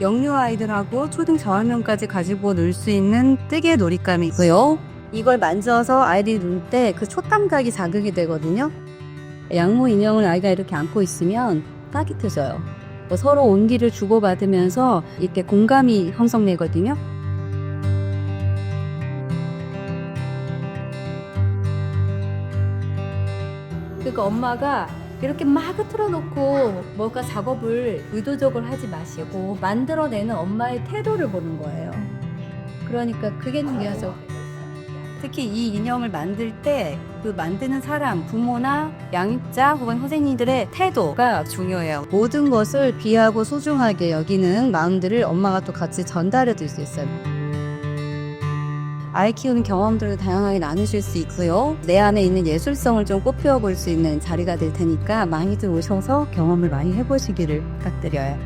영유 아이들하고 초등 저학년까지 가지고 놀 수 있는 뜨개 놀잇감이고요. 이걸 만져서 아이들이 놀 때 그 촉감각이 자극이 되거든요. 양모 인형을 아이가 이렇게 안고 있으면 따뜻해져요. 뭐 서로 온기를 주고받으면서 이렇게 공감이 형성되거든요. 그러니까 엄마가 이렇게 막 틀어놓고 뭔가 작업을 의도적으로 하지 마시고 만들어내는 엄마의 태도를 보는 거예요. 그러니까 그게 중요하죠. 특히 이 인형을 만들 때 그 만드는 사람, 부모나 양육자 혹은 선생님들의 태도가 중요해요. 모든 것을 귀하고 소중하게 여기는 마음들을 엄마가 또 같이 전달해 줄수 있어요. 아이 키우는 경험들을 다양하게 나누실 수 있고요. 내 안에 있는 예술성을 좀 꽃피워 볼 수 있는 자리가 될 테니까 많이들 오셔서 경험을 많이 해보시기를 부탁드려요.